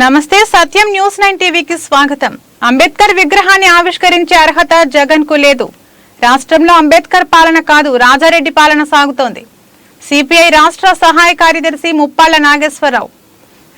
నమస్తే సత్యం news nine టీవీకి స్వాగతం. అంబేద్కర్ విగ్రహాన్ని ఆవిష్కరించే అర్హత జగన్కు లేదు. రాష్ట్రంలో అంబేద్కర్ పాలన కాదు రాజారెడ్డి పాలన సాగుతోంది. సిపిఐ రాష్ట్ర సహాయ కార్యదర్శి ముప్పాళ్ళ నాగేశ్వరరావు.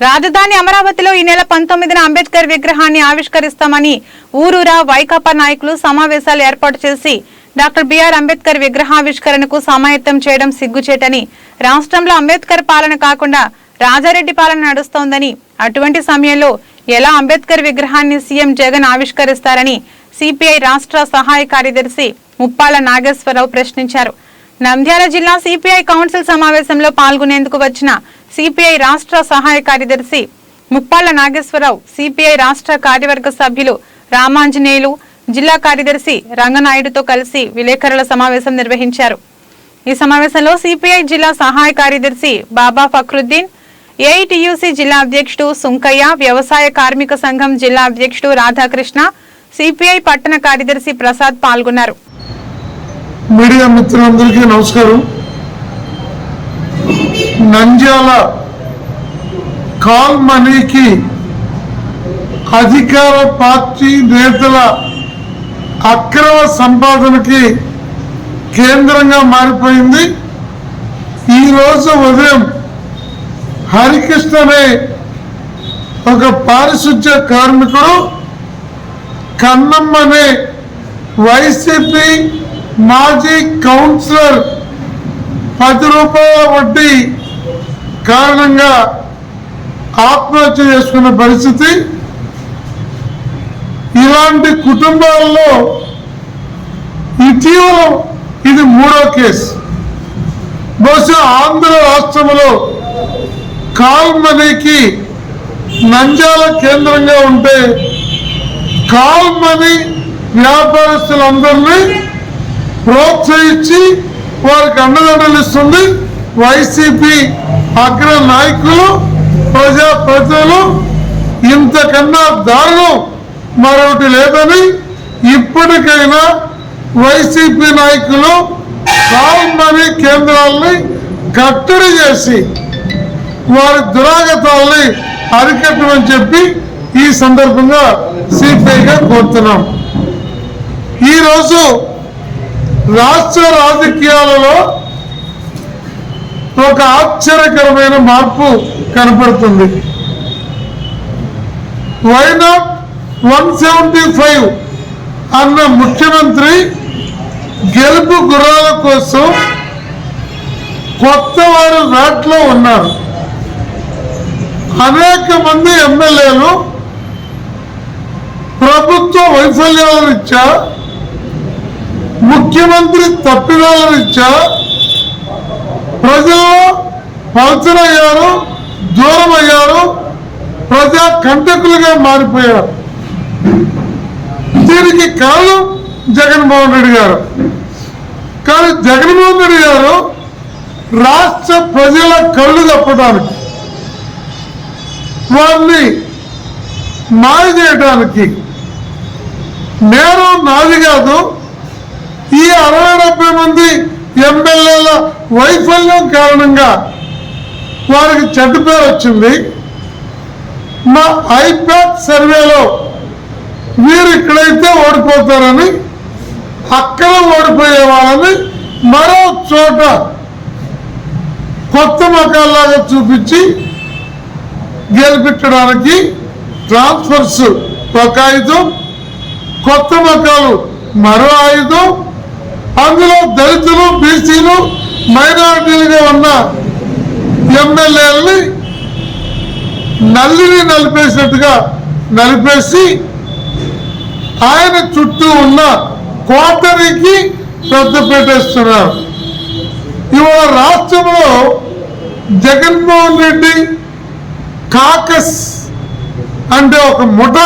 రాజధాని అమరావతిలో ఈ నెల పంతొమ్మిదిన అంబేద్కర్ విగ్రహాన్ని ఆవిష్కరిస్తామని ఊరూరా వైకాపా నాయకులు సమావేశాలు ఏర్పాటు చేసి డాక్టర్ బిఆర్ అంబేద్కర్ విగ్రహావిష్కరణకు సమాయత్తం చేయడం సిగ్గుచేటని రాష్ట్రంలో అంబేద్కర్ పాలన కాకుండా రాజారెడ్డి పాలన నడుస్తోందని అటువంటి సమయంలో ఎలా అంబేద్కర్ విగ్రహాన్ని సీఎం జగన్ ఆవిష్కరిస్తారని సిపిఐ రాష్ట్ర సహాయ కార్యదర్శి ముప్పాల నాగేశ్వరరావు ప్రశ్నించారు. నంద్యాల జిల్లా సిపిఐ కౌన్సిల్ సమావేశంలో పాల్గొనేందుకు వచ్చిన సిపిఐ రాష్ట్ర సహాయ కార్యదర్శి ముప్పాళ్ళ నాగేశ్వరరావు సిపిఐ రాష్ట్ర కార్యవర్గ సభ్యులు రామాంజనేయులు జిల్లా కార్యదర్శి రంగనాయుడుతో కలిసి విలేకరుల సమావేశం నిర్వహించారు. ఈ సమావేశంలో సిపిఐ జిల్లా సహాయ కార్యదర్శి బాబా ఫక్రుద్దీన్ ఏఐటియుసి జిల్లా అధ్యక్షుడు సుంకయ్య వ్యవసాయ కార్మిక సంఘం జిల్లా అధ్యక్షుడు రాధాకృష్ణ సిపిఐ పట్టణ కార్యదర్శి ప్రసాద్ పాల్గొన్నారు. మీడియా మిత్రులందరికీ నమస్కారం. నంద్యాల కాల్ మనీకి అధికార పార్టీ నేతల అక్రమ సంపాదనకి కేంద్రంగా మారిపోయింది. ఈరోజు ఉదయం హరికృష్ణ అనే ఒక పారిశుధ్య కార్మికుడు కన్నమ్మ అనే వైసీపీ మాజీ కౌన్సిలర్ పది రూపాయల వడ్డీ కారణంగా ఆత్మహత్య చేసుకున్న పరిస్థితి. ఇలాంటి కుటుంబాల్లో ఇటీవల ఇది మూడో కేసు. బహుశా ఆంధ్ర రాష్ట్రంలో కాల్మనీకి నంజాల కేంద్రంగా ఉంటే కాల్మనీ వ్యాపారస్తులందరినీ ప్రోత్సహించి వారికి అండదండలు ఇస్తుంది వైసీపీ అగ్ర నాయకులు ప్రజా ప్రజలు. ఇంతకన్నా దారుణం మరొకటి లేదని ఇప్పటికైనా వైసీపీ నాయకులు కాల్మనీ కేంద్రాలని కట్టడి చేసి వారి దురాగతాలని అరికట్టమని చెప్పి ఈ సందర్భంగా సిపిఐగా కోరుతున్నాం. ఈరోజు రాష్ట్ర రాజకీయాలలో ఒక ఆశ్చర్యకరమైన మార్పు కనపడుతుంది. వైనాట్ వన్ సెవెంటీ ఫైవ్ అన్న ముఖ్యమంత్రి గెలుపు గుర్రాల కోసం కొత్త వారు వేటలో ఉన్నారు. అనేక మంది ఎమ్మెల్యేలు ప్రభుత్వ వైఫల్యాల రీత్యా ముఖ్యమంత్రి తప్పిదాల రీత్యా ప్రజలు పలచనయ్యారు దూరం అయ్యారు ప్రజా కంటకులుగా మారిపోయారు. దీనికి కారణం జగన్మోహన్ రెడ్డి గారు. కానీ జగన్మోహన్ రెడ్డి గారు రాష్ట్ర ప్రజల కళ్ళు తప్పడానికి వారిని మాయ చేయడానికి నేరం నాది కాదు. ఈ అరవై డెబ్బై మంది ఎమ్మెల్యేల వైఫల్యం కారణంగా వారికి చెడ్డ పేరు వచ్చింది. మా ఐప్యాడ్ సర్వేలో వీరు ఇక్కడైతే ఓడిపోతారని అక్కడ ఓడిపోయే వాళ్ళని మరో చోట కొత్త మకాల్లాగా చూపించి గెలిపించడానికి ట్రాన్స్ఫర్స్ ఒక ఆయుధం కొత్త మకాలు మరో ఆయుధం అందులో దళితులు బీసీలు మైనారిటీలుగా ఉన్న ఎమ్మెల్యేలని నల్లిని నలిపేసినట్టుగా నలిపేసి ఆయన చుట్టూ ఉన్న కోటరీకి పెద్ద పెట్టేస్తున్నారు. ఇవాళ రాష్ట్రంలో జగన్మోహన్ రెడ్డి కాకస్ అంటే ఒక ముఠ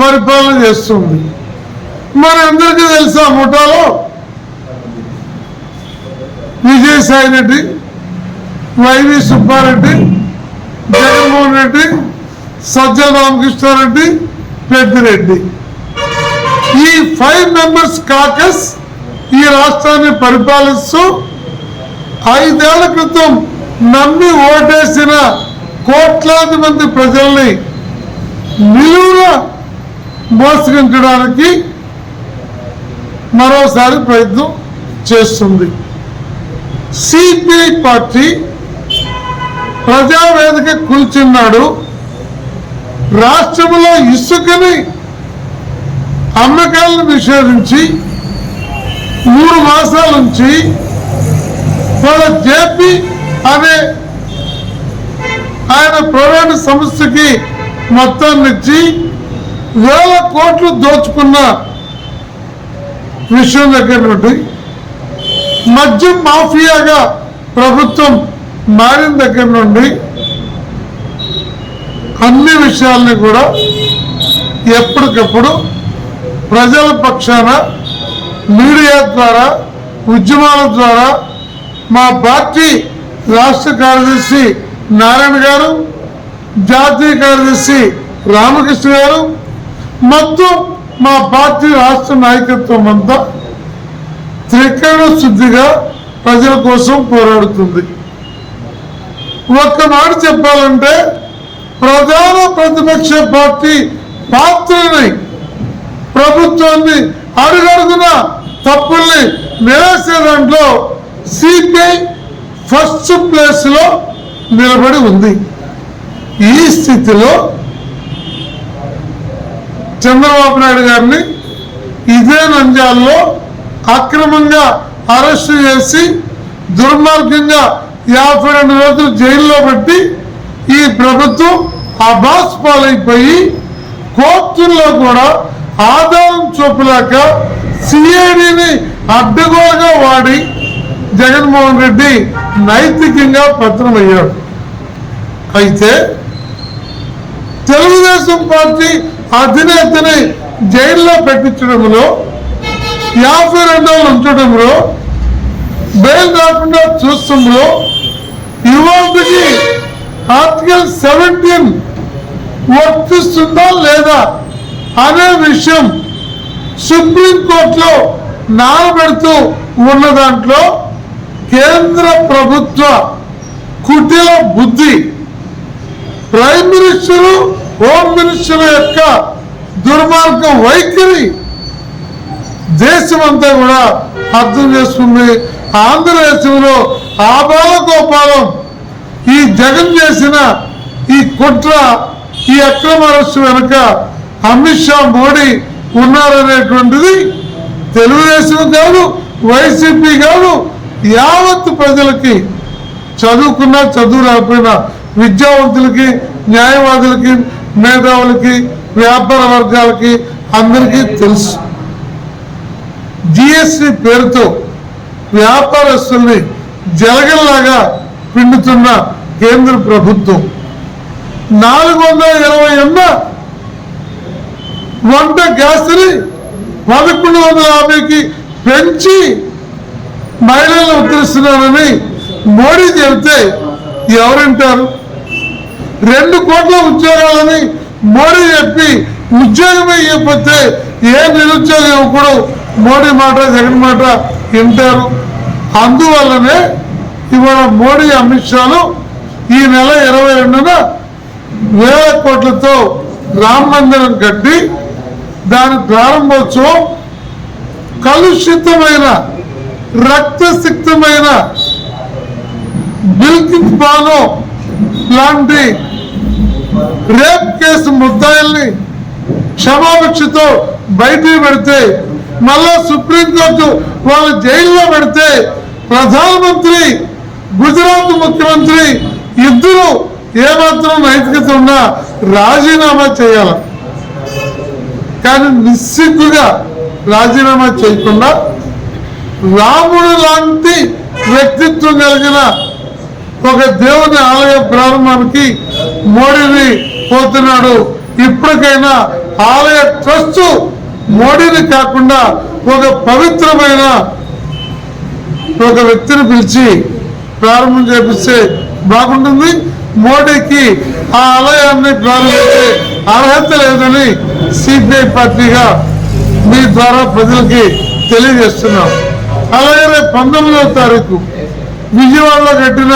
పరిపాలన చేస్తుంది. మరి అందరికీ తెలుసా ముఠాలో? విజయసాయి రెడ్డి వైవి సుబ్బారెడ్డి జగన్మోహన్ రెడ్డి సజ్జల రామకృష్ణారెడ్డి పెద్దిరెడ్డి ఈ ఫైవ్ మెంబర్స్ కాకస్ ఈ రాష్ట్రాన్ని పరిపాలిస్తూ ఐదేళ్ళ క్రితం నమ్మి ఓటేసిన కోట్లాది మంది ప్రజల్ని నిలువున మోసగించడానికి మరోసారి ప్రయత్నం చేస్తుంది. సిపిఐ పార్టీ ప్రజావేదిక కూర్చున్నాడు రాష్ట్రంలో ఇసుకని అమ్మకాలను నిషేధించి మూడు మాసాల నుంచి వాళ్ళ జేపీ అనే ఆయన ప్రైవేట్ సంస్థకి మొత్తాన్ని ఇచ్చి వేల కోట్లు దోచుకున్న విషయం దగ్గర నుండి మద్యం మాఫియాగా ప్రభుత్వం మారిన దగ్గర నుండి అన్ని విషయాల్ని కూడా ఎప్పటికప్పుడు ప్రజల పక్షాన మీడియా ద్వారా ఉద్యమాల ద్వారా మా పార్టీ రాష్ట్ర కార్యదర్శి నారాయణ గారు జాతీయ కార్యదర్శి రామకృష్ణ గారు మొత్తం మా పార్టీ రాష్ట్ర నాయకత్వం అంతా త్రికరణ శుద్ధిగా ప్రజల కోసం పోరాడుతుంది. ఒక్క మాట చెప్పాలంటే ప్రధాన ప్రతిపక్ష పార్టీ పాత్రని ప్రభుత్వాన్ని అడుగడుగున తప్పుల్ని నిరాశే దాంట్లో సిపిఐ ఫస్ట్ ప్లేస్లో నిలబడి ఉంది. ఈ స్థితిలో చంద్రబాబు నాయుడు గారిని ఇదే నంజాల్లో అక్రమంగా అరెస్టు చేసి దుర్మార్గంగా యాభై రెండు రోజులు జైల్లో పెట్టి ఈ ప్రభుత్వం అబాస్ పాలైపోయి కోర్టుల్లో కూడా ఆధారం చూపలేక సిఐడిని అడ్డగోలుగా వాడి జగన్మోహన్ రెడ్డి నైతికంగా పత్రమయ్యాడు అయితే తెలుగుదేశం పార్టీ అధినేతని జైల్లో పెట్టించడంలో యాభై రెండు రోజులు ఉంచడంలో బెయిల్ రాకుండా చూస్తుందో ఇవాళకి ఆర్టికల్ సెవెంటీన్ వర్తిస్తుందా లేదా అనే విషయం సుప్రీంకోర్టులో నానబెడుతూ ఉన్న దాంట్లో కేంద్ర ప్రభుత్వ కుటిల బుద్ధి. ప్రైమ్ మినిస్టరు హోమ్ మినిస్టర్ యొక్క దుర్మార్గ వైఖరి దేశమంతా కూడా అర్థం చేసుకుంది. ఆంధ్రదేశంలో ఆబాలగోపాలం ఈ జగన్ చేసిన ఈ కుట్ర ఈ అక్రమ అరెస్టు వెనుక అమిత్ షా మోడీ ఉన్నారనేటువంటిది తెలుగుదేశం కాదు వైసీపీ కాదు యావత్ ప్రజలకి చదువుకున్నా చదువు రాకపోయినా విద్యావంతులకి న్యాయవాదులకి మేధావులకి వ్యాపార వర్గాలకి అందరికీ తెలుసు. జిఎస్టి పేరుతో వ్యాపారస్తుల్ని జలగల్లాగా పిండుతున్న కేంద్ర ప్రభుత్వం. నాలుగు వందల ఇరవై ఎన్న వంట గ్యాస్ని పదకొండు వందల యాభైకి పెంచి మహిళలను ఉత్తరిస్తున్నారని మోడీ చెబితే ఎవరంటారు? రెండు కోట్ల ఉద్యోగాలని మోడీ చెప్పి ఉద్యోగం ఇవ్వకపోతే ఏ నిరుద్యోగం యువకుడు మోడీ మాట జగన్ మాట వింటారు. అందువల్లనే ఇవాళ మోడీ అమిత్ షాలు ఈ నెల ఇరవై రెండున వేల కోట్లతో రామ మందిరం కట్టి దాని ప్రారంభోత్సవం కలుషితమైన రక్తసిక్తమైన బిల్కిన్ బాను లాంటి రేప్ కేసు ముద్దాయిల్ని క్షమాభిక్షతో బయటికి పెడితే మళ్ళా సుప్రీంకోర్టు వాళ్ళు జైల్లో పెడితే ప్రధానమంత్రి గుజరాత్ ముఖ్యమంత్రి ఇద్దరు ఏమాత్రం నైతికత ఉన్నా రాజీనామా చేయాలి. కానీ నిస్సిగ్గుగా రాజీనామా చేయకుండా రాముడు లాంటి వ్యక్తిత్వం కలిగిన ఒక దేవుని ఆలయ ప్రారంభానికి మోడీని పోతున్నాడు. ఇప్పటికైనా ఆలయ ట్రస్ట్ మోడీని కాకుండా ఒక పవిత్రమైన ఒక వ్యక్తిని పిలిచి ప్రారంభం చేపిస్తే బాగుంటుంది. మోడీకి ఆ ఆలయాన్ని ప్రారంభించే అర్హత లేదని సిపిఐ పార్టీగా మీ ద్వారా ప్రజలకి తెలియజేస్తున్నాం. అలాగే రేపు పంతొమ్మిదవ తారీఖు విజయవాడలో కట్టిన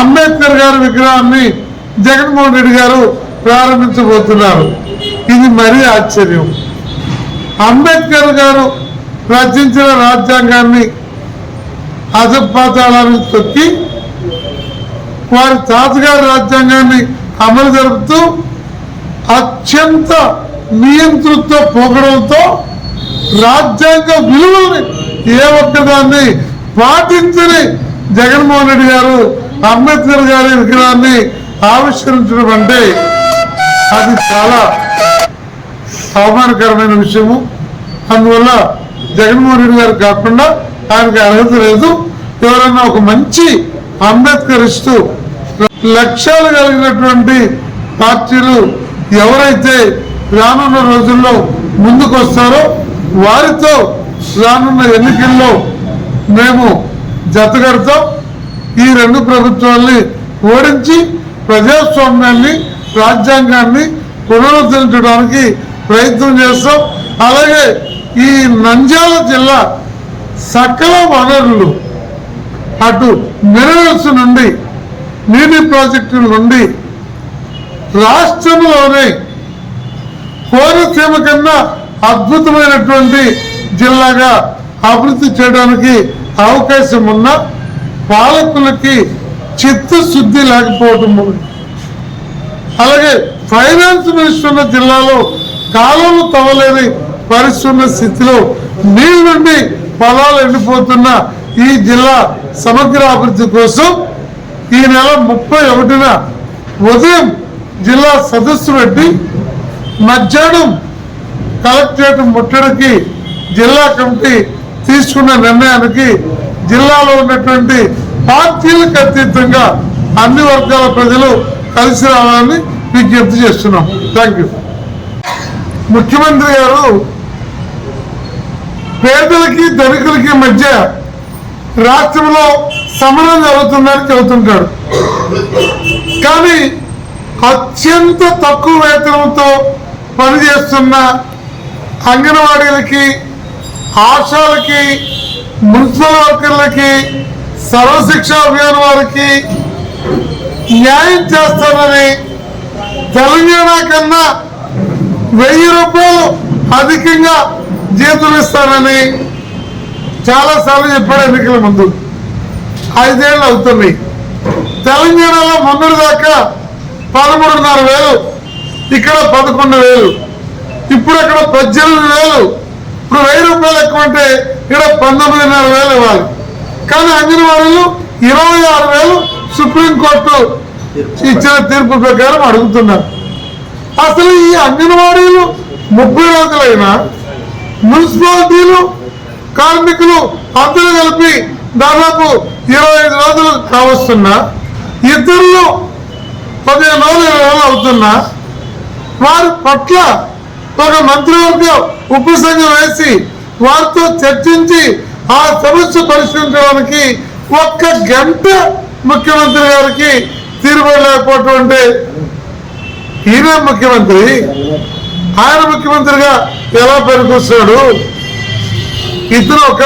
అంబేద్కర్ గారి విగ్రహాన్ని జగన్మోహన్ రెడ్డి గారు ప్రారంభించబోతున్నారు. ఇది మరీ ఆశ్చర్యం. అంబేద్కర్ గారు రచించిన రాజ్యాంగాన్ని అధపాతాళానికి తొక్కి వారి తాతగారి రాజ్యాంగాన్ని అమలు జరుపుతూ అత్యంత నియంతృత్వ పోకడంతో రాజ్యాంగ విలువల్ని ఏ ఒక్కదాన్ని పాటించని జగన్మోహన్ రెడ్డి గారు అంబేద్కర్ గారి విగ్రహాన్ని ఆవిష్కరించడం అంటే అది చాలా అవమానకరమైన విషయము. అందువల్ల జగన్మోహన్ రెడ్డి గారు కాకుండా ఆయనకి అర్హత లేదు. ఎవరైనా ఒక మంచి అంబేద్కరిస్తూ లక్ష్యాలు కలిగినటువంటి పార్టీలు ఎవరైతే రానున్న రోజుల్లో ముందుకు వస్తారో వారితో రానున్న ఎన్నికల్లో మేము జతగడతాం ఈ రెండు ప్రభుత్వాల్ని ఓడించి ప్రజాస్వామ్యాన్ని రాజ్యాంగాన్ని పునరుద్ధరించడానికి ప్రయత్నం చేస్తాం. అలాగే ఈ నంద్యాల జిల్లా సకల వనరులు అటు మినరల్స్ నుండి నీటి ప్రాజెక్టుల నుండి రాష్ట్రంలోనే కోనసీమ కన్నా అద్భుతమైనటువంటి జిల్లాగా అభివృద్ధి చేయడానికి అవకాశం ఉన్న పాలకులకి చిత్తశుద్ధి లేకపోవటం అలాగే ఫైనాన్స్ మినిస్టర్ ఉన్న జిల్లాలో కాలువలు తవ్వలేని పరిస్థితున్న స్థితిలో నీళ్ళ నుండి పొలాలు ఎండిపోతున్న ఈ జిల్లా సమగ్ర అభివృద్ధి కోసం ఈ నెల ముప్పై ఒకటిన ఉదయం జిల్లా సదస్సు పెట్టి మధ్యాహ్నం కలెక్టరేట్ ముట్టడికి జిల్లా కమిటీ తీసుకున్న నిర్ణయానికి జిల్లాలో ఉన్నటువంటి పార్టీలకు అతీతంగా అన్ని వర్గాల ప్రజలు కలిసి రావాలని విజ్ఞప్తి చేస్తున్నాం. థ్యాంక్ యూ ముఖ్యమంత్రి గారు పేదలకి ధనికులకి మధ్య రాష్ట్రంలో సమరం జరుగుతుందని చెబుతుంటాడు. కానీ అత్యంత తక్కువ వేతనంతో పనిచేస్తున్న అంగన్వాడీలకి ఆశాలకి మున్సిపల్ వర్కర్లకి సర్వశిక్ష అభియాన్ వారికి న్యాయం చేస్తానని తెలంగాణ కన్నా వెయ్యి రూపాయలు అధికంగా జీతం ఇస్తానని చాలాసార్లు చెప్పాడు ఎన్నికల ముందు. ఐదేళ్ళు అవుతున్నాయి తెలంగాణలో మొన్నటి దాకా పదమూడున్నర వేలు ఇక్కడ పదకొండు వేలు ఇప్పుడు అక్కడ పద్దెనిమిది వేలు ఇప్పుడు వెయ్యి రూపాయలు ఎక్కువ అంటే ఇక్కడ పంతొమ్మిదిన్నర వేలు ఇవ్వాలి. కానీ అంగన్వాడీలు ఇరవై ఆరు వేలు సుప్రీంకోర్టు ఇచ్చిన తీర్పు ప్రకారం అడుగుతున్నారు. అసలు ఈ అంగన్వాడీలు ముప్పై రోజులైనా మున్సిపాలిటీలు కార్మికులు అందరూ కలిపి దాదాపు ఇరవై ఐదు రోజులు కావస్తున్నా ఇద్దరు పదిహేను రోజులు ఇరవై రోజులు అవుతున్నా వారి పట్ల ఒక మంత్రివర్గం ఉపసంఘం వేసి వారితో చర్చించి ఆ సమస్య పరిష్కరించడానికి ఒక్క గంట ముఖ్యమంత్రి గారికి తీరుబడలేకపోవటం అంటే ఈయన ముఖ్యమంత్రి ఆయన ముఖ్యమంత్రిగా ఎలా పనికొస్తాడు? ఇతను ఒక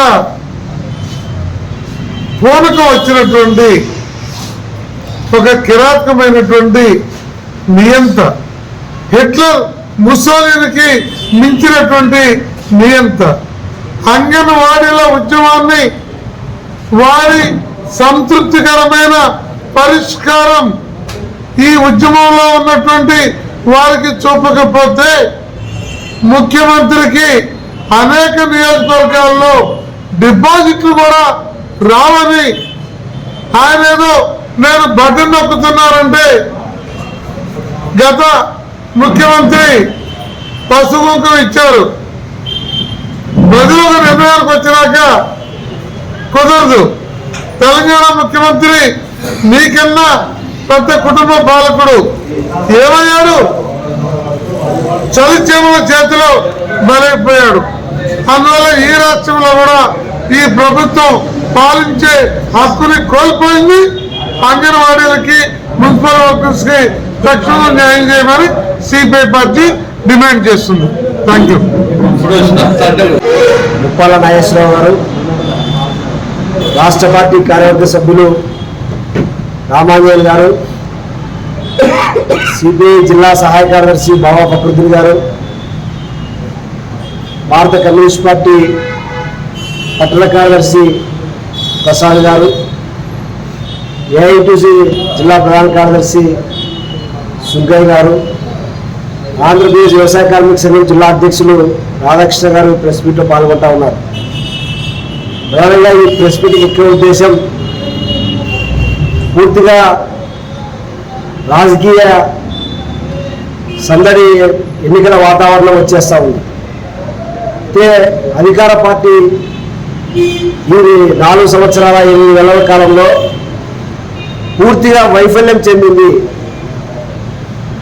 పూనకం వచ్చినటువంటి ఒక కిరాతకమైనటువంటి నియంత. హిట్లర్ ముసోలినికి మించినటువంటి నియంత అంగన్వాడీల ఉద్యమాన్ని వారి సంతృప్తికరమైన పరిష్కారం ఈ ఉద్యమంలో ఉన్నటువంటి వారికి చూపకపోతే ముఖ్యమంత్రికి అనేక నియోజకవర్గాల్లో డిపాజిట్లు కూడా రావని ఆయన ఏదో నేను బటన్ నొక్కుతున్నారంటే గత ముఖ్యమంత్రి పసుపు ఇచ్చారు. ప్రజలు ఒక నిర్ణయానికి వచ్చినాక కుదరదు. తెలంగాణ ముఖ్యమంత్రి నీకన్నా పెద్ద కుటుంబ పాలకుడు ఏమయ్యాడు? చలిచేముల చేతిలో బలైపోయాడు అందువల్ల ఈ రాష్ట్రంలో కూడా ఈ ప్రభుత్వం పాలించే హక్కుని కోల్పోయింది. అంగన్వాడీలకి మున్సిపల్ వర్కర్స్కి తక్షణం న్యాయం చేయమని సిపిఐ పార్టీ డిమాండ్ చేస్తుంది. థ్యాంక్ యూ ముప్పాల నాగేశ్వరరావు గారు రాష్ట్ర పార్టీ కార్యవర్గ సభ్యులు రామాంజనేయులు గారు సిపిఐ జిల్లా సహాయ కార్యదర్శి బాబా ఫక్రుద్దీన్ గారు భారత కమ్యూనిస్ట్ పార్టీ పట్టణ కార్యదర్శి ప్రసాద్ గారు ఏఐటిసి జిల్లా ప్రధాన కార్యదర్శి సుగ్గయ్య గారు ఆంధ్రప్రదేశ్ వ్యవసాయ కార్మిక సంఘం జిల్లా అధ్యక్షులు రాధాకృష్ణ గారు ప్రెస్ మీట్లో పాల్గొంటా ఉన్నారు. ప్రధానంగా ఈ ప్రెస్ మీట్ ముఖ్య ఉద్దేశం పూర్తిగా రాజకీయ సందడి ఎన్నికల వాతావరణం వచ్చేస్తూ ఉంది. అయితే అధికార పార్టీ ఈ నాలుగు సంవత్సరాల ఎనిమిది నెలల కాలంలో పూర్తిగా వైఫల్యం చెందింది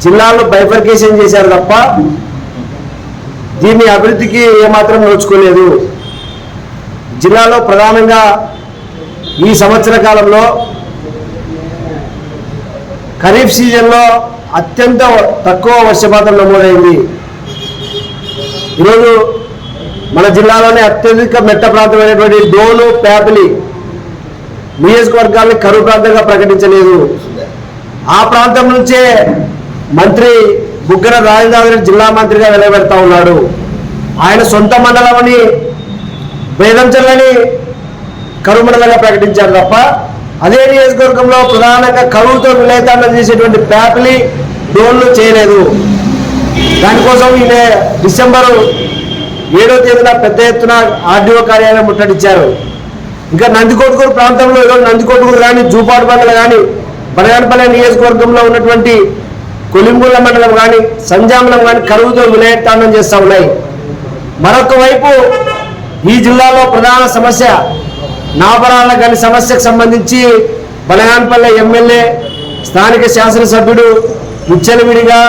జిల్లాలో బైఫర్కేషన్ చేశారు తప్ప దీన్ని అభివృద్ధికి ఏమాత్రం నోచుకోలేదు. జిల్లాలో ప్రధానంగా ఈ సంవత్సర కాలంలో ఖరీఫ్ సీజన్లో అత్యంత తక్కువ వర్షపాతం నమోదైంది. ఈరోజు మన జిల్లాలోనే అత్యధిక మెట్ట ప్రాంతమైనటువంటి డోలు ప్యాపిలి నియోజకవర్గాన్ని కరువు ప్రాంతంగా ప్రకటించలేదు. ఆ ప్రాంతం నుంచే మంత్రి బుగ్గన రాజేంద్ర జిల్లా మంత్రిగా నిలబెడతా ఉన్నాడు. ఆయన సొంత మండలంని వేదంచల్లని కరువు మండలంగా ప్రకటించారు తప్ప అదే నియోజకవర్గంలో ప్రధానంగా కరువుతో విలేతాండం చేసేటువంటి ప్యాపిలి డోన్లు చేయలేదు. దానికోసం ఈయన డిసెంబరు ఏడో తేదీన పెద్ద ఎత్తున ఆర్డీఓ కార్యాలయం ముట్టడించారు ఇంకా నందికొట్కూరు ప్రాంతంలో ఈరోజు నందికొట్కూరు కానీ జూపాడు మండలం కానీ బనగానపల్లి నియోజకవర్గంలో ఉన్నటువంటి కొలింగుల మండలం కానీ సంజామలం కానీ కరువుతో విలయతాండం చేస్తూ ఉన్నాయి. మరొక వైపు ఈ జిల్లాలో ప్రధాన సమస్య నాపరాల గని సమస్యకు సంబంధించి బలగాన్పల్లె ఎమ్మెల్యే స్థానిక శాసనసభ్యుడు విచ్చలవిడిగా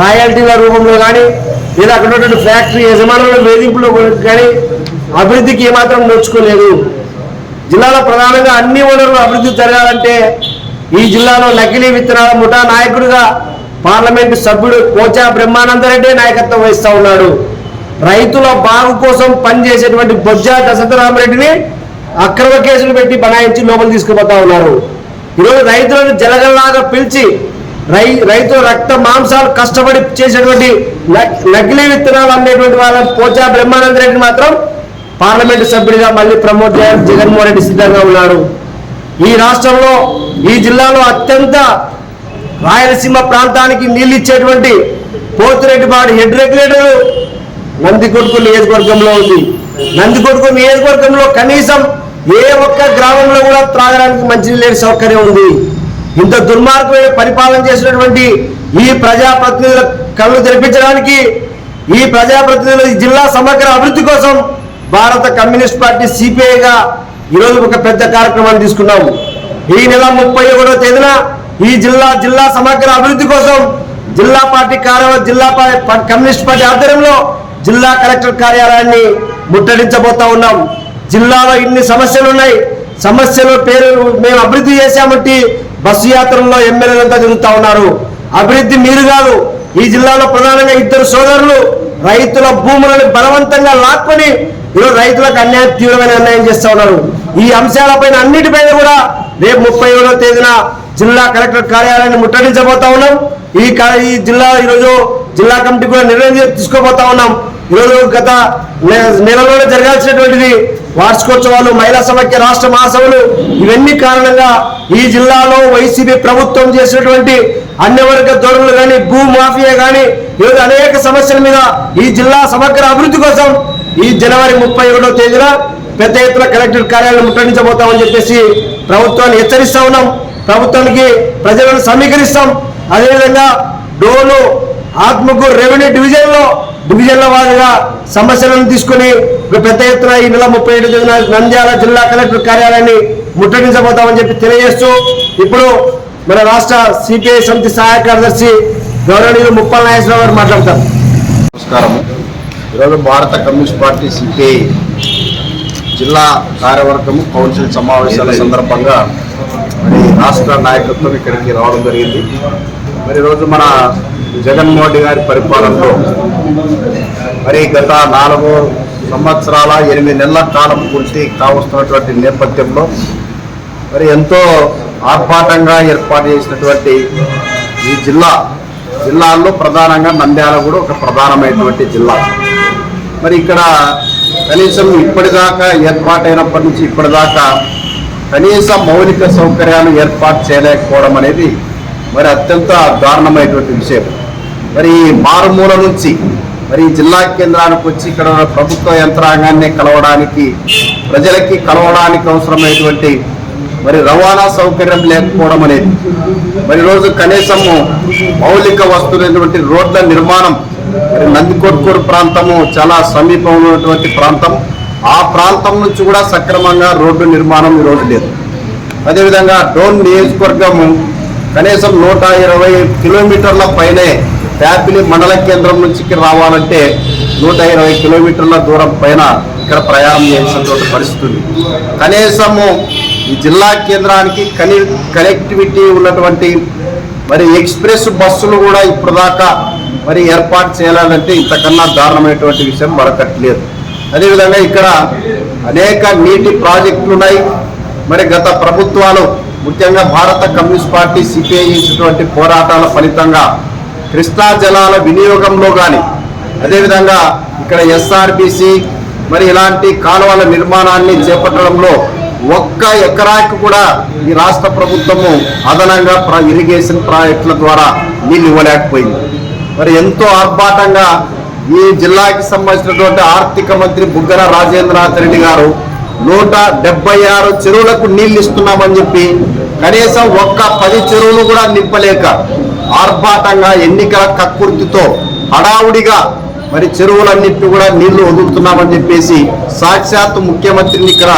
రాయల్టీల రూపంలో కానీ లేదా అక్కడ ఉన్నటువంటి ఫ్యాక్టరీ యజమానుల వేధింపులు కానీ అభివృద్ధికి ఏమాత్రం నోచుకోలేదు. జిల్లాలో ప్రధానంగా అన్ని వనరులు అభివృద్ధి జరగాలంటే ఈ జిల్లాలో నకిలీ విత్తనాల ముఠా నాయకుడిగా పార్లమెంటు సభ్యుడు బ్రహ్మానంద బ్రహ్మానందరెడ్డి నాయకత్వం వహిస్తూ ఉన్నాడు. రైతుల బాగు కోసం పనిచేసేటువంటి బొజ్జా దశరథరామరెడ్డిని అక్రమ కేసులు పెట్టి బనాయించి లోపల తీసుకుపోతా ఉన్నారు. ఈరోజు రైతులను జలగల్లాగా పిలిచి రై రైతుల రక్త మాంసాలు కష్టపడి చేసేటువంటి నకిలీ విత్తనాలు అమ్మేటువంటి వాళ్ళ పోచా బ్రహ్మానందరెడ్డి మాత్రం పార్లమెంటు సభ్యుడిగా మళ్ళీ ప్రమోట్ చేయాలని జగన్మోహన్ రెడ్డి సిద్ధంగా ఉన్నాడు. ఈ రాష్ట్రంలో ఈ జిల్లాలో అత్యంత రాయలసీమ ప్రాంతానికి నీళ్ళు ఇచ్చేటువంటి పోతురెడ్డిపాడు హెడ్ రెగ్యులేటర్ నందికొడుకు నియోజకవర్గంలో ఉంది. నందికొడుకు నియోజకవర్గంలో కనీసం ఏ ఒక్క గ్రామంలో కూడా త్రాగడానికి మంచినీళ్ళ లేని సౌకర్యం ఉంది. ఇంత దుర్మార్గమైన పరిపాలన చేసినటువంటి ఈ ప్రజాప్రతినిధుల కళ్ళు తెరిపించడానికి ఈ ప్రజాప్రతినిధుల జిల్లా సమగ్ర అభివృద్ధి కోసం భారత కమ్యూనిస్ట్ పార్టీ సిపిఐగా ఈరోజు ఒక పెద్ద కార్యక్రమాన్ని తీసుకున్నాము. ఈ నెల ముప్పై ఒకటో తేదీన ఈ జిల్లా జిల్లా సమగ్ర అభివృద్ధి కోసం జిల్లా పార్టీ కార్యాలయం జిల్లా కమ్యూనిస్ట్ పార్టీ ఆధ్వర్యంలో జిల్లా కలెక్టర్ కార్యాలయాన్ని ముట్టడించబోతా ఉన్నాం. జిల్లాలో ఇన్ని సమస్యలు ఉన్నాయి సమస్యలు పేరు మేము అభివృద్ధి చేశామంటే బస్సు యాత్రల్లో ఎమ్మెల్యేలంతా తిరుగుతా ఉన్నారు. అభివృద్ధి మీరు కాదు ఈ జిల్లాలో ప్రధానంగా ఇద్దరు సోదరులు రైతుల భూములను బలవంతంగా లాక్కొని ఈరోజు రైతులకు అన్యాయం తీవ్రమైన అన్యాయం చేస్తా ఉన్నారు. ఈ అంశాలపైన అన్నిటిపైన కూడా రేపు ముప్పై ఏడవ తేదీన జిల్లా కలెక్టర్ కార్యాలయాన్ని ముట్టడించబోతా ఉన్నాం. ఈ ఈ జిల్లా ఈరోజు జిల్లా కమిటీ కూడా నిర్ణయం తీసుకోబోతా ఉన్నాం. ఈరోజు గత నె- నెలలోనే జరగాల్సినటువంటిది వార్షికోత్సవాలు మహిళా సమైక్య రాష్ట్ర మహాసభలు ఇవన్నీ కారణంగా ఈ జిల్లాలో వైసీపీ ప్రభుత్వం చేసినటువంటి అన్ని వర్గ ధోరణులు కానీ భూ మాఫియా కానీ ఈరోజు అనేక సమస్యల మీద ఈ జిల్లా సమగ్ర అభివృద్ధి కోసం ఈ జనవరి ముప్పై ఒకటో తేదీన పెద్ద ఎత్తున కలెక్టర్ కార్యాలయం ముట్టడించబోతామని చెప్పేసి ప్రభుత్వాన్ని హెచ్చరిస్తా ఉన్నాం. ప్రభుత్వానికి ప్రజలను సమీకరిస్తాం. అదేవిధంగా డోలు ఆత్మకూరు రెవెన్యూ డివిజన్లో డివిజన్ల వారీగా సమస్యలను తీసుకుని ఒక పెద్ద ఎత్తున ఈ నెల ముప్పై ఏడు తేదీన నంద్యాల జిల్లా కలెక్టర్ కార్యాలయాన్ని ముట్టడించబోతామని చెప్పి తెలియజేస్తూ ఇప్పుడు మన రాష్ట్ర సిపిఐ సమితి సహాయ కార్యదర్శి గౌరవనీయులు ముప్పల్ నాగేశ్వరరావు గారు మాట్లాడతారు. నమస్కారము. ఈరోజు భారత కమ్యూనిస్ట్ పార్టీ సిపిఐ జిల్లా కార్యవర్గము కౌన్సిల్ సమావేశాల సందర్భంగా మరి రాష్ట్ర నాయకత్వం ఇక్కడికి రావడం జరిగింది. మరి ఈరోజు మన జగన్మోహన్ రెడ్డి గారి పరిపాలనలో మరి గత నాలుగు సంవత్సరాల ఎనిమిది నెలల కాలం పూర్తి కావస్తున్నటువంటి నేపథ్యంలో మరి ఎంతో ఆర్భాటంగా ఏర్పాటు చేసినటువంటి ఈ జిల్లా జిల్లాల్లో ప్రధానంగా నంద్యాల కూడా ఒక ప్రధానమైనటువంటి జిల్లా. మరి ఇక్కడ కనీసం ఇప్పటిదాకా ఏర్పాటైనప్పటి నుంచి ఇప్పటిదాకా కనీస మౌలిక సౌకర్యాలు ఏర్పాటు చేయలేకపోవడం అనేది మరి అత్యంత దారుణమైనటువంటి విషయం. మరి ఈ మారుమూల నుంచి మరి జిల్లా కేంద్రానికి వచ్చి ఇక్కడ ప్రభుత్వ యంత్రాంగాన్ని కలవడానికి ప్రజలకి కలవడానికి అవసరమైనటువంటి మరి రవాణా సౌకర్యం లేకపోవడం అనేది మరి రోజు కనీసము మౌలిక వస్తువులైనటువంటి రోడ్ల నిర్మాణం మరి నందికొట్కూరు ప్రాంతము చాలా సమీపంలో ఉన్నటువంటి ప్రాంతం. ఆ ప్రాంతం నుంచి కూడా సక్రమంగా రోడ్డు నిర్మాణం ఈరోజు లేదు. అదేవిధంగా డోన్ నియోజకవర్గము కనీసం నూట ఇరవై కిలోమీటర్ల పైనే ప్యాపిలి మండల కేంద్రం నుంచి ఇక్కడ రావాలంటే నూట ఇరవై కిలోమీటర్ల దూరం పైన ఇక్కడ ప్రయాణం చేసినటువంటి పరిస్థితి కనీసము ఈ జిల్లా కేంద్రానికి కని కనెక్టివిటీ ఉన్నటువంటి మరి ఎక్స్ప్రెస్ బస్సులు కూడా ఇప్పటిదాకా మరి ఏర్పాటు చేయాలంటే ఇంతకన్నా దారుణమైనటువంటి విషయం మరొకట్లేదు అదేవిధంగా ఇక్కడ అనేక నీటి ప్రాజెక్టులు ఉన్నాయి మరి గత ప్రభుత్వాలు ముఖ్యంగా భారత కమ్యూనిస్ట్ పార్టీ సిపిఐ చేసినటువంటి పోరాటాల ఫలితంగా కృష్ణా జలాల వినియోగంలో కానీ అదేవిధంగా ఇక్కడ ఎస్ఆర్బిసి మరి ఇలాంటి కాలువల నిర్మాణాన్ని చేపట్టడంలో ఒక్క ఎకరాకి కూడా ఈ రాష్ట్ర ప్రభుత్వము అదనంగా ప్ర- ఇరిగేషన్ ప్రాజెక్టుల ద్వారా నీళ్ళు ఇవ్వలేకపోయింది. మరి ఎంతో ఆర్భాటంగా ఈ జిల్లాకి సంబంధించినటువంటి ఆర్థిక మంత్రి బుగ్గర రాజేంద్రనాథ్ రెడ్డి గారు నూట డెబ్బై ఆరు చెరువులకు నీళ్ళు ఇస్తున్నామని చెప్పి కనీసం ఒక్క పది చెరువులు కూడా నింపలేక ఆర్భాటంగా ఎన్నికల కక్కుర్తితో హడావుడిగా మరి చెరువులన్నింటి కూడా నీళ్ళు వదులుతున్నామని చెప్పేసి సాక్షాత్ ముఖ్యమంత్రిని ఇక్కడ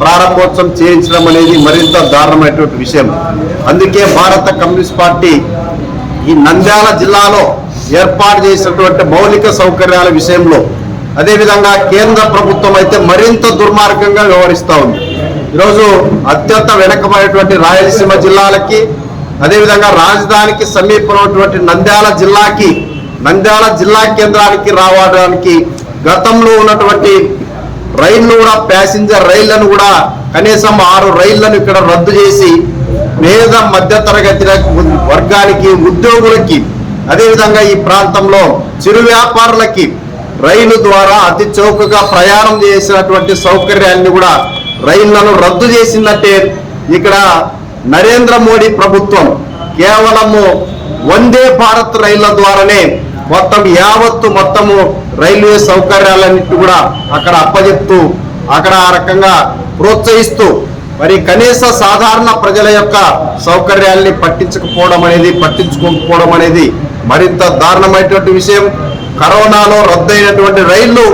ప్రారంభోత్సవం చేయించడం అనేది మరింత దారుణమైనటువంటి విషయం. అందుకే భారత కమ్యూనిస్ట్ పార్టీ ఈ నంద్యాల జిల్లాలో ఏర్పాటు చేసినటువంటి మౌలిక సౌకర్యాల విషయంలో అదేవిధంగా కేంద్ర ప్రభుత్వం అయితే మరింత దుర్మార్గంగా వ్యవహరిస్తూ ఉంది. ఈరోజు అత్యంత వెనకమైనటువంటి రాయలసీమ జిల్లాలకి అదేవిధంగా రాజధానికి సమీపమైనటువంటి నంద్యాల జిల్లాకి నంద్యాల జిల్లా కేంద్రానికి రావడానికి గతంలో ఉన్నటువంటి రైళ్ళు కూడా ప్యాసింజర్ రైళ్ళను కూడా కనీసం ఆరు రైళ్ళను ఇక్కడ రద్దు చేసి పేద మధ్యతరగతి వర్గానికి ఉద్యోగులకి అదేవిధంగా ఈ ప్రాంతంలో చిరు వ్యాపారులకి రైలు ద్వారా అతి చౌకగా ప్రయాణం చేసినటువంటి సౌకర్యాన్ని కూడా రైళ్ళను రద్దు చేసిందంటే ఇక్కడ నరేంద్ర మోడీ ప్రభుత్వం కేవలము వందే భారత్ రైళ్ళ ద్వారానే మొత్తం యావత్తు మొత్తము రైల్వే సౌకర్యాలన్నిటి కూడా అక్కడ అప్పజెప్తూ అక్కడ ఆ రకంగా ప్రోత్సహిస్తూ మరి కనీస సాధారణ ప్రజల యొక్క సౌకర్యాల్ని పట్టించకపోవడం అనేది పట్టించుకోకపోవడం అనేది మరింత దారుణమైనటువంటి విషయం. కరోనాలో రద్దయినటువంటి రైళ్ళు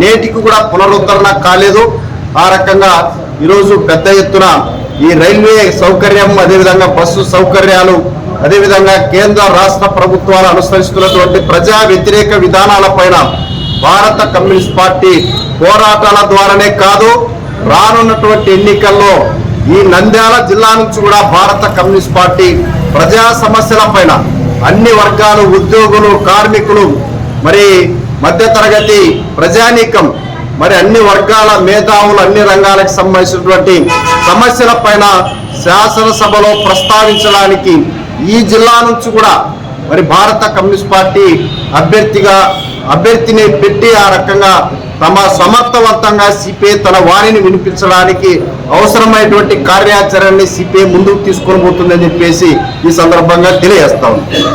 నేటికి కూడా పునరుద్ధరణ కాలేదు. ఆ రకంగా ఈరోజు పెద్ద ఎత్తున ఈ రైల్వే సౌకర్యం అదేవిధంగా బస్సు సౌకర్యాలు అదేవిధంగా కేంద్ర రాష్ట్ర ప్రభుత్వాలు అనుసరిస్తున్నటువంటి ప్రజా వ్యతిరేక విధానాలపైన భారత కమ్యూనిస్ట్ పార్టీ పోరాటాల ద్వారానే కాదు రానున్నటువంటి ఎన్నికల్లో ఈ నంద్యాల జిల్లా నుంచి కూడా భారత కమ్యూనిస్ట్ పార్టీ ప్రజా సమస్యల పైన అన్ని వర్గాలు ఉద్యోగులు కార్మికులు మరి మధ్యతరగతి ప్రజానీకం మరి అన్ని వర్గాల మేధావులు అన్ని రంగాలకు సంబంధించినటువంటి సమస్యల పైన శాసనసభలో ప్రస్తావించడానికి ఈ జిల్లా నుంచి కూడా మరి భారత కమ్యూనిస్ట్ పార్టీ అభ్యర్థిగా అభ్యర్థిని పెట్టి ఆ రకంగా తమ సమర్థవంతంగా సిపిఐ తన వాణిని వినిపించడానికి అవసరమైనటువంటి కార్యాచరణని సిపిఐ ముందుకు తీసుకొని పోతుందని చెప్పేసి ఈ సందర్భంగా తెలియజేస్తా